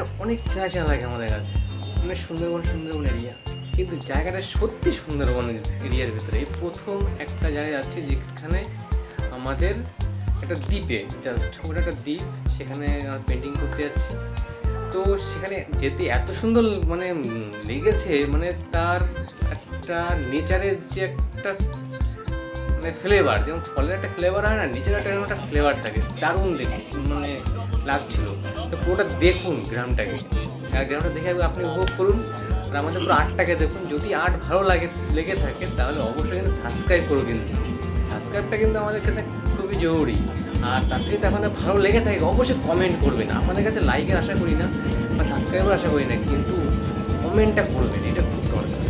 জায়গাটা অনেক চেনা চেনা লাগে আমাদের কাছে। মানে সুন্দরবন সুন্দরবন এরিয়া কিন্তু জায়গাটা সত্যি সুন্দরবন এরিয়ার ভিতরে। এই প্রথম একটা জায়গায় যাচ্ছি যেখানে আমাদের একটা দ্বীপে জাস্ট ছোট একটা দ্বীপ, সেখানে পেন্টিং করতে যাচ্ছি। তো সেখানে যেতে এত সুন্দর মানে লেগেছে মানে তার একটা নেচারের যে একটা মানে ফ্লেভার যেমন ফলের একটা ফ্লেভার হয় না, নিচের একটা একটা ফ্লেভার থাকে, দারুণ দেখে মানে লাগছিল। তো পুরোটা দেখুন গ্রামটাকে। আর গ্রামটা দেখে আপনি উপভোগ করুন, আর আমাদের পুরো আর্টটাকে দেখুন। যদি আর্ট ভালো লাগে, লেগে থাকে, তাহলে অবশ্যই কিন্তু সাবস্ক্রাইব করুন কিন্তু। সাবস্ক্রাইবটা কিন্তু আমাদের কাছে খুবই জরুরি। আর তার থেকে আপনাদের ভালো লেগে থাকে, অবশ্যই কমেন্ট করবেন। আপনাদের কাছে লাইকের আশা করি না, বা সাবস্ক্রাইবার আশা করি না, কিন্তু কমেন্টটা করবেন, এটা খুব দরকার।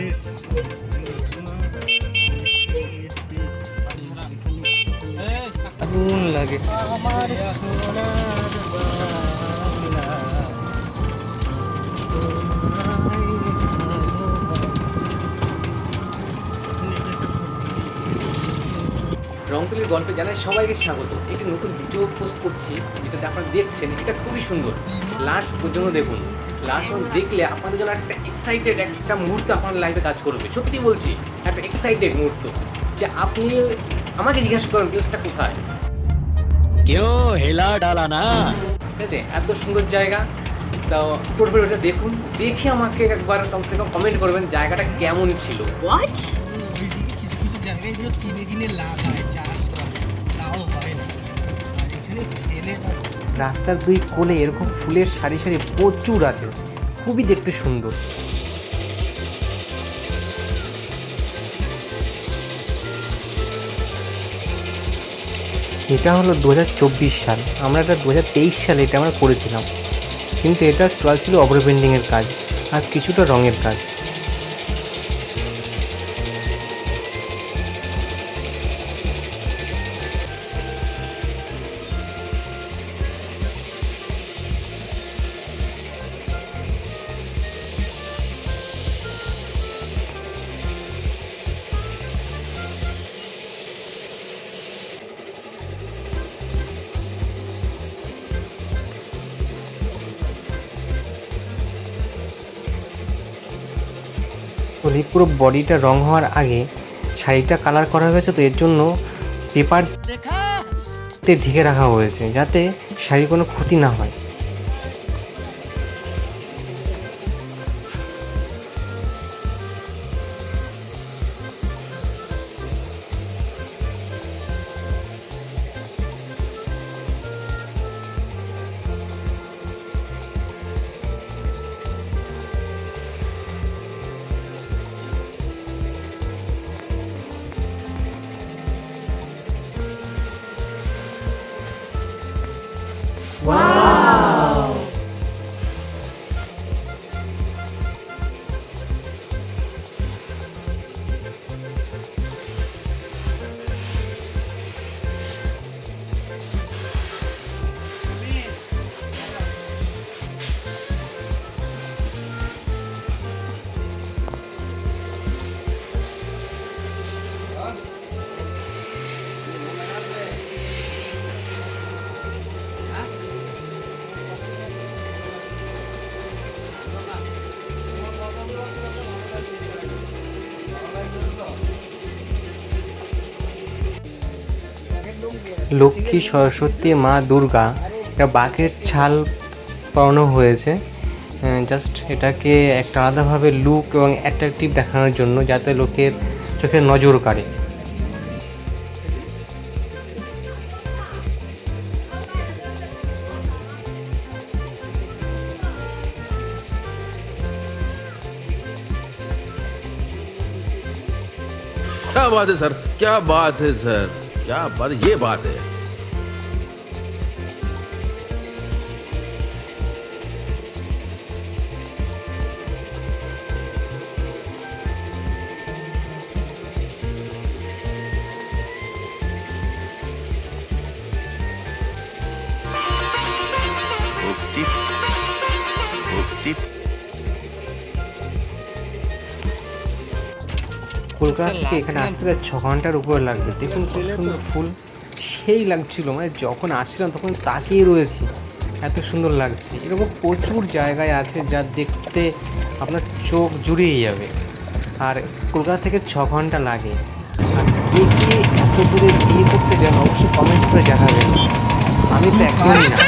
শেষ দারুণ লাগে সকলের গল্পে জানাই সবাইকে স্বাগত। একটি নতুন ভিডিও পোস্ট করছি যেটা আপনারা দেখছেন এটা খুবই সুন্দর। লাস্ট পর্যন্ত দেখুন। লাস্ট পর্যন্ত দেখলে আপনাদের জন্য একটা এক্সাইটেড একটা মুহূর্ত আপনার লাইফে কাজ করবে। সত্যি বলছি একটা এক্সাইটেড মুহূর্ত। যে আপনি আমাকে জিজ্ঞাসা করেন প্লেসটা কোথায়? কেউ হেলা ডালা না। ঠিক আছে এত সুন্দর জায়গা। তো পুরোপুরি ওটা দেখুন। দেখে আমাকে একবার কমসে কম কমেন্ট করবেন জায়গাটা কেমন ছিল। হোয়াট কিছু কিনে কিনে লাভ হয়। রাস্তার দুই কোলে এরকম ফুলের সারি সারি প্রচুর আছে। খুবই দেখতে সুন্দর। এটা হলো দু হাজার চব্বিশ সাল। আমরা এটা দু হাজার তেইশ সালে এটা আমরা করেছিলাম। কিন্তু এটা চলছিল অপর পেন্টিংয়ের কাজ আর কিছুটা রঙের কাজ। তো পুরো বডিটা রং হওয়ার আগে শাড়িটা কালার করা হয়েছে তো এর জন্য পেপার ঢেকে রাখা হয়েছে যাতে শাড়ির কোনো ক্ষতি না হয়। Wow! লক্ষ্মী সরস্বতী মা দুর্গা একটা বাঘের ছাল পরানো হয়েছে জাস্ট এটাকে একটা আলাদাভাবে লুক এবং অ্যাট্রাকটিভ দেখানোর জন্য যাতে লোকের চোখে নজর কাড়ে क्या बात है सर क्या बात है सर क्या बात ये बात है। কলকাতা থেকে এখানে আসতে গেলে ছ ঘণ্টার উপরে লাগবে। দেখুন কত সুন্দর ফুল। সেই লাগছিল মানে যখন আসছিলাম তখন তাকিয়ে রয়েছি। এত সুন্দর লাগছে। এরকম প্রচুর জায়গায় আছে যা দেখতে আপনার চোখ জুড়িয়ে যাবে। আর কলকাতা থেকে ছ ঘণ্টা লাগে। আর কে কে এত দূরে বিয়ে করতে যান অবশ্যই কমেন্ট করে জানাবেন। আমি তো একদমই না।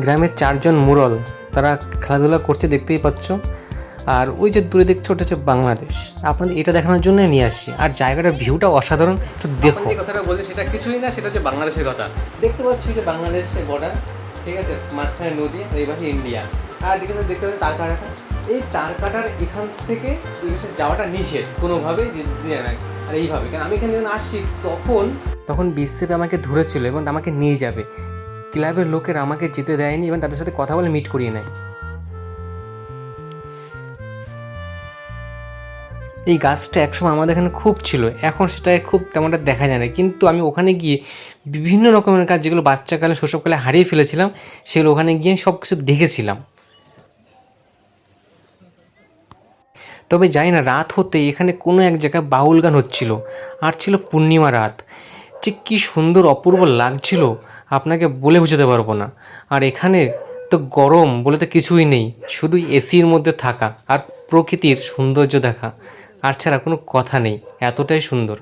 গ্রামের চারজন মুরল তারা খেলাধুলা করছে দেখতেই পাচ্ছ। আর ওই যে দূরে দেখছ ওটা হচ্ছে বাংলাদেশ। আপনাদের এটা দেখানোর জন্য নিয়ে আসছি। আর জায়গাটার ভিউটা অসাধারণ একটু দেখো। যে কথাটা বলছি সেটা কিছুই না সেটা হচ্ছে বাংলাদেশের কথা। দেখতে পাচ্ছি যে বাংলাদেশের বর্ডার ঠিক আছে? মাঝখানে নদী আর এই পাশে ইন্ডিয়া। আর এদিকে তো দেখতে পাচ্ছি তার কাটা। এই তার কাটার এখান থেকে যাওয়াটা নিষেধ কোনোভাবেই আর এইভাবে কারণ আমি এখানে যখন আসছি তখন তখন বিসিপি আমাকে ধরেছিল এবং আমাকে নিয়ে যাবে। ক্লাবের লোকেরা আমাকে যেতে দেয়নি এবং তাদের সাথে কথা বলে মিট করিয়ে নেয়। এই গাছটা একসময় আমাদের এখানে খুব ছিল, এখন সেটা খুব তেমনটা দেখা যায় না। কিন্তু আমি ওখানে গিয়ে বিভিন্ন রকমের গাছ, যেগুলো বাচ্চাকালে, শৈশবকালে হারিয়ে ফেলেছিলাম, সেগুলো ওখানে গিয়ে সব কিছু দেখেছিলাম। তবে জানি না, রাত হতে এখানে কোনো এক জায়গায় বাউল গান হচ্ছিল, আর ছিল পূর্ণিমা রাত। যে কী সুন্দর অপূর্ব লাগছিল আপনাকে বলে বুঝাতে পারব না। আর এখানে তো গরম বলে তো কিছুই নেই, শুধু এসির মধ্যে থাকা আর প্রকৃতির সৌন্দর্য দেখা। আর ছাড়া কোনো কথা নেই, এতটাই সুন্দর।